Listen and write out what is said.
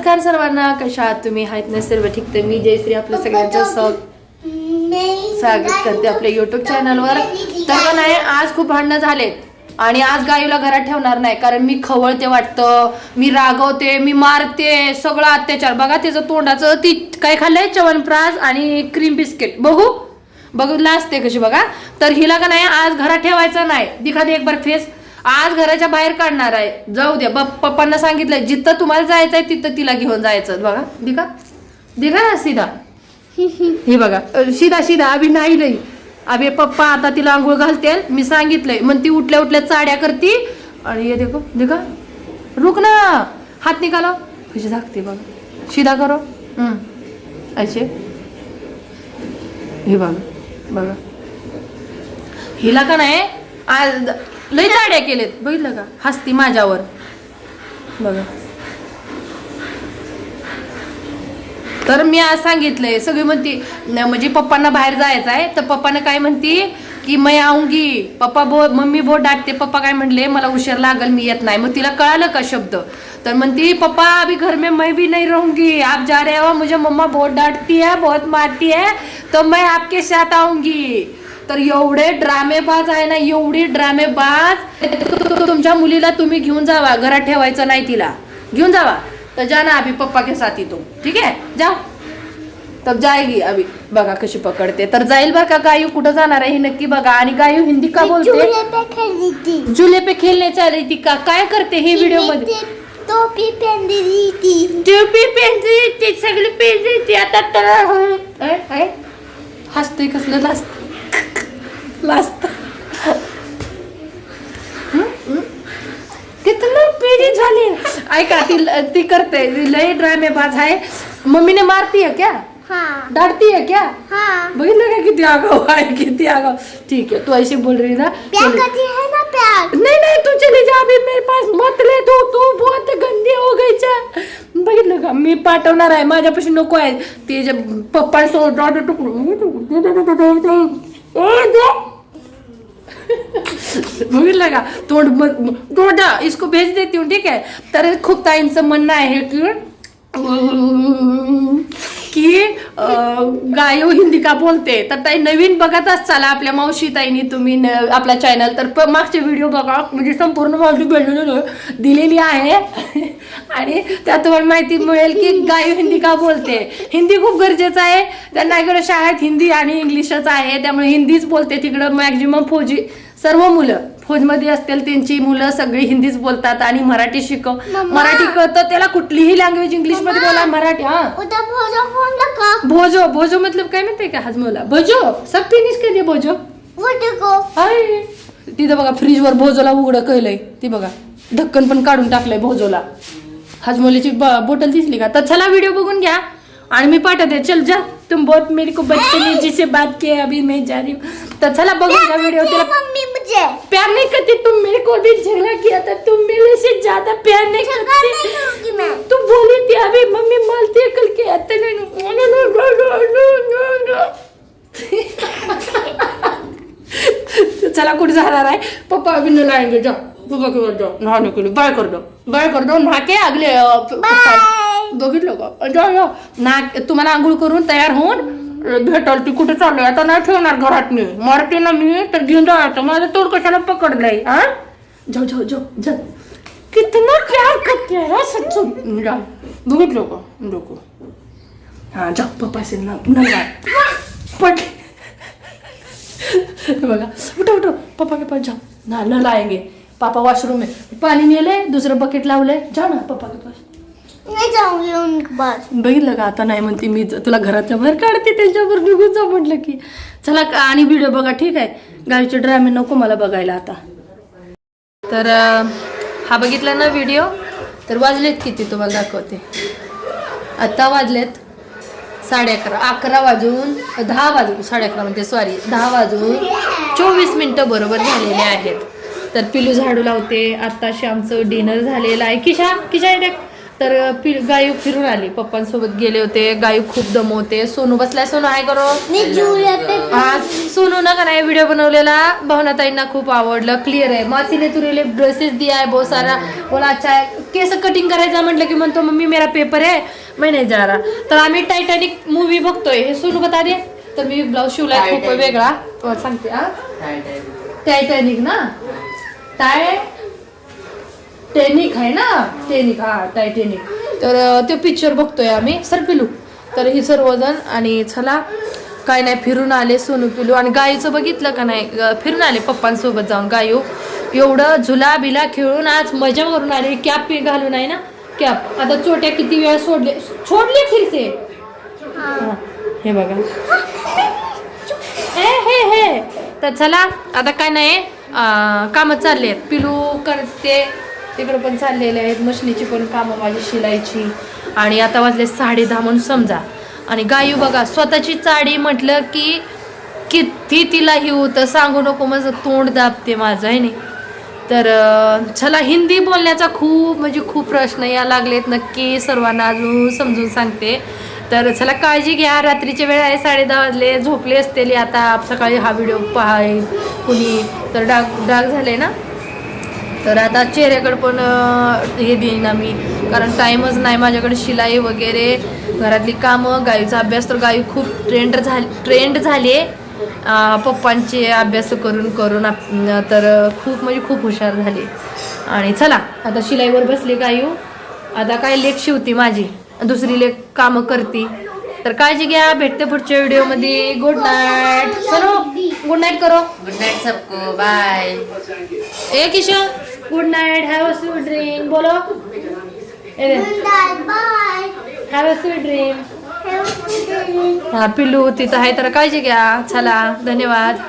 नमस्कार सर्वांना कशा आहात तुम्ही? आहेत ना सर्व ठीक तर मी जयश्री आपलं सगळ्यांचं स्व- स्वागत करते आपल्या युट्यूब चॅनलवर तर नाही आज खूप भांडणं झालेत. आणि आज गायूला घरात ठेवणार नाही कारण मी खवळते वाटतं मी रागवते मी मारते सगळं अत्याचार. बघा त्याचं तोंडाचं ती काय खाल्लंय? च्यवनप्राश आणि क्रीम बिस्किट बघू? बघूला असते कशी बघा. तर हिला का नाही आज घरात ठेवायचं नाही. दिखादी एक बार फेस आज घराच्या बाहेर काढणार आहे. जाऊ द्या. पप्पांना सांगितलंय जिथं तुम्हाला जायचं आहे तिथं तिला घेऊन जायचं. बघा. दिघा. दिघा ना सीधा. हे बघा. सीधा सीधा. अभि नाही लई. अभि पप्पा आता तिला आंघोळ घालते मी सांगितलंय. मग ती उठल्या उठल्या चाड्या करती. आणि ये देखो. दिघा. रुक ना. हात निघाला कशी झाकते बघा. सीधा करो. असे. हे बघा. बघा. हिला का नाही? आज लय चाड्या केलेत. बघितलं का? हसती माझ्यावर. बघा. तर मी आज सांगितलंय सगळी म्हणती म्हणजे पप्पांना बाहेर जायचं आहे तर पप्पानं काय म्हणती की मैं आऊंगी पप्पा बो मम्मी बो डाटते पप्पा काय म्हणले मला उशीर लागल मी येत नाही. मग तिला कळालं का शब्द? तर म्हणती पप्पा अभी घर में मैं भी नहीं रहूंगी. आप जा रहे हो मुझे मम्मा बहुत डांटती है बहुत मारती है तो मैं आपके साथ आऊंगी. तर एवढे ड्रामेबाज आहे ना एवढी ड्रामेबाज. तु- तुमच्या मुलीला तुम्ही घेऊन जावा घरात ठेवायचं नाही तिला. घेऊन जावा. तर जा ना अभी पप्पा के साथ ही तुम ठीक है जाओ तब जाएगी अभी. बघा कशी पकडते. तर जाईल बरं का गायू? कुठं जाणार आहे हे नक्की बघा. आणि गायू हिंदी का बोलते? झुले पे खेळणे रही थी का? काय करते हे व्हिडिओमध्ये? टोपी रही थी टोपी पेंजी ती सगळी पेंजी ती. आता तर अय, अय. हसते लाजत कितलं पेरी झाली ऐका ती ती करते ती लय ड्रामेबाज आहे मम्मीने मारती है क्या हाँ डांटती है क्या हाँ बघितलं का किती आगाव आहे किती आगाव ठीक है तू ऐसे बोल रही ना प्यार चले- करती है ना प्यार नहीं नहीं तू चली जा अभी मेरे पास मत ले तू तू बहुत गंदी हो गई चा बघितलं का मी पाठवणार आहे माझ्यापाशी नको आहे ते जे पप्पा बघितलं लगा तोंड डोडा तोंडा इसको भेज देती हूँ ठीक आहे तर खूप ताईंचं म्हणणं आहे की की गायो हिंदी का बोलते? तर ताई नवीन बघतच चला आपल्या मावशी ताईनी तुम्ही आपला चॅनल तर मागचे व्हिडिओ बघा म्हणजे संपूर्ण मावशी दिलेली आहे. आणि त्यात तुम्हाला माहिती मिळेल की गायो हिंदी का बोलते? हिंदी खूप गरजेचं आहे. त्यांना इकडे शाळेत हिंदी आणि इंग्लिशच आहे त्यामुळे हिंदीच बोलते तिकडं मॅक्झिमम फौजी सर्व मुलं. फौजमध्ये असतील त्यांची मुलं सगळी हिंदीच बोलतात आणि मराठी शिकव. मराठी कळतं त्याला कुठलीही लँग्वेज इंग्लिशमध्ये बोला मराठी हा. भोजो भोजो मतलब काय म्हणते का हजमोला भोजो सब फिनिश दे भोजो. वो देखो हाय. तिथं बघा फ्रीजवर भोजोला उघडं कळलंय. ती बघा ढक्कन पण काढून टाकलंय भोजोला. हजमोलीची बॉटल दिसली का? तर चला व्हिडिओ बघून घ्या. आणि मी पाठवते. चल जा. तुम बहुत मेरे को बदतमीजी से बात किए अभी मैं जा रही हूँ. तर चला बघून घ्या व्हिडिओ तिला मम्मी मुझे। प्यार नहीं करती तुम मेरे को भी झगड़ा किया था तुम मेरे से ज़्यादा प्यार नहीं नहीं करती तू बोली थी अभी मम्मी मालती है कल के आते नहीं चला कुठे जाणार आहे पप्पा अभी न लाएँगे जाओ पप्पा के पास जाओ नहाने के लिए। बाय कर दो। बाय कर दो नहा के अगले बघितलं का जाओ जाओ ना तुम्हाला आंघोळ करून तयार होऊन भेटल ती कुठे चाललोय आता नाही ठेवणार घरात मी. मारते ना मी तर घेऊन जायचं. माझं तोड कशाला पकडलंय हा? जाऊ जाऊ जाऊ जाऊ कितना प्यार करते हैं सच जा. बघितलं का नको हा जा पप्पा से ना नंगा पट. बघा उठो उठो. पप्पा के पास जाओ ना न लाएंगे पापा वॉशरूम में पाणी नेले दुसरं बकेट लावलंय. जा ना पप्पा के पास नहीं जाऊन येऊन पास बघितलं का? आता नाही म्हणते मी तुला घराच्या बाहेर काढते त्यांच्यावर निघून जा म्हटलं की. चला का- आणि व्हिडिओ बघा ठीक आहे? गाडीचे ड्रामे नको मला बघायला आता. तर हा बघितला ना व्हिडिओ तर वाजलेत किती तुम्हाला दाखवते. आत्ता वाजलेत साडे अकरा अकरा वाजून दहा वाजून साडे अकरा म्हणजे सॉरी दहा वाजून चोवीस मिनटं बरोबर झालेले आहेत. तर पिलू झाडू लावते आत्ताशी आमचं डिनर झालेलं आहे. किशा किशा येते तर पि गायू फिरून आली. पप्पांसोबत गेले होते. गायू खूप दमवते. सोनू बसलाय. सोनू हाय करो. सोनू ना का नाही व्हिडिओ बनवलेला? भावनाताईंना खूप आवडलं. क्लिअर आहे. मासीने तुरेले ड्रेसेस दिया है बहुत सारा. बोला अच्छा है केस कटिंग करायचं म्हटलं की म्हणतो मम्मी मेरा पेपर आहे मैं नाही जा रहा तर आम्ही टायटॅनिक मूवी बघतोय. हे सोनू बता दे तर मी ब्लाऊज शिवलाय. खूप वेगळा. अ, सांगते हा. टायटॅनिक ना? टाय टेनिक आहे ना? टेनिक हा टायटेनिक तर ते पिक्चर बघतोय आम्ही. सर पिलू. तर ही सर्वजण आणि चला काय नाही फिरून आले सोनू पिलू. आणि गायीचं बघितलं का नाही? फिरून आले पप्पांसोबत जाऊन गायू. एवढं झुला बिला खेळून आज मजा करून आले. कॅप घालून आहे ना? कॅप आता चोट्या किती वेळा सोडले? सोडले फिरसे हे बघा. हे हे हे. तर चला आता काय नाही कामं चालले आहेत. पिलू करते. तिकडं पण चाललेले आहेत. मशनीची पण कामं माझी शिलाईची. आणि आता वाजले साडे दहा म्हणून समजा. आणि गायू बघा स्वतःची चाडी म्हटलं की किती तिला ही होतं. सांगू नको माझं तोंड दाबते माझं आहे नाही? तर चला हिंदी बोलण्याचा खूप म्हणजे खूप प्रश्न या लागलेत. नक्की सर्वांना अजून समजून सांगते. तर चला काळजी घ्या. रात्रीच्या वेळ आहे साडे दहा वाजले. झोपले असतेली आता. सकाळी हा व्हिडिओ पाहाय कुणी. तर डाग डाग झाले ना? तर आता चेहऱ्याकडे पण हे देईन आम्ही. कारण टाईमच नाही माझ्याकडे शिलाई वगैरे घरातली कामं गाईचा अभ्यास तर गायी खूप ट्रेंड झाली ट्रेंड झाली आहे. पप्पांचे अभ्यास करून करून आप- तर खूप म्हणजे खूप हुशार झाले. आणि चला आता शिलाईवर बसले गायू. आता काय लेख शिवती माझी. दुसरी लेख कामं करते. तर काळजी घ्या भेटते पुढच्या व्हिडिओमध्ये. गुड नाईट चलो गुड नाईट करो. गुड नाइट सबको. Bye A Kishor. Good night have a sweet dream बोलो. Bye have a sweet dream हा पिल्लू तिथं आहे तर काळजी घ्या. चला धन्यवाद.